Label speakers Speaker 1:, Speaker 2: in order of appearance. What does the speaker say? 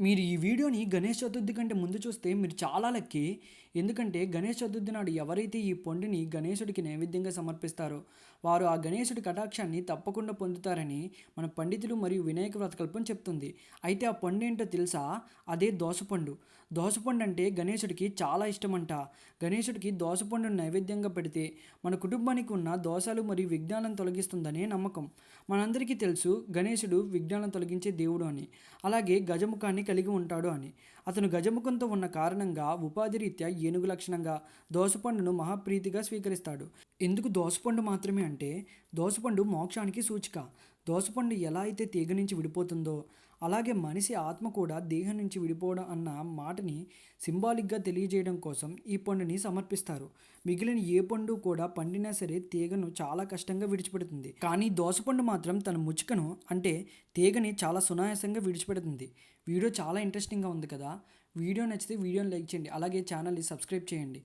Speaker 1: మీరు ఈ వీడియోని గణేష్ చతుర్థి కంటే ముందు చూస్తే మీరు చాలా లక్కీ. ఎందుకంటే గణేష్ చతుర్థి నాడు ఎవరైతే ఈ పండుని గణేశుడికి నైవేద్యంగా సమర్పిస్తారో వారు ఆ గణేశుడి కటాక్షాన్ని తప్పకుండా పొందుతారని మన పండితులు మరియు వినాయక వ్రతకల్పం చెప్తుంది. అయితే ఆ పండు ఏంటో తెలుసా? అదే దోసపండు దోసపండు అంటే గణేశుడికి చాలా ఇష్టమంట. గణేశుడికి దోసపండును నైవేద్యంగా పెడితే మన కుటుంబానికి ఉన్న దోషాలు మరియు విజ్ఞానం తొలగిస్తుందనే నమ్మకం. మనందరికీ తెలుసు గణేశుడు విజ్ఞానం తొలగించే దేవుడు అని. అలాగే గజముఖాన్ని కలిగి ఉంటాడు అని. అతను గజముఖంతో ఉన్న కారణంగా ఉపాధి రీత్యా ఏనుగు లక్షణంగా దోసపండును మహాప్రీతిగా స్వీకరిస్తాడు. ఎందుకు దోసపండు మాత్రమే అంటే దోసపండు మోక్షానికి సూచిక. దోసపండు ఎలా అయితే తీగ నుంచి విడిపోతుందో అలాగే మనిషి ఆత్మ కూడా దేహం నుంచి విడిపోవడం అన్న మాటని సింబాలిక్గా తెలియజేయడం కోసం ఈ పండుని సమర్పిస్తారు. మిగిలిన ఏ పండు కూడా పండినా సరే తీగను చాలా కష్టంగా విడిచిపెడుతుంది. కానీ దోసపండు మాత్రం తన ముచ్చుకను అంటే తీగని చాలా సునాయాసంగా విడిచిపెడుతుంది. వీడియో చాలా ఇంట్రెస్టింగ్గా ఉంది కదా? వీడియో నచ్చితే వీడియోని లైక్ చేయండి. అలాగే ఛానల్ని సబ్స్క్రైబ్ చేయండి.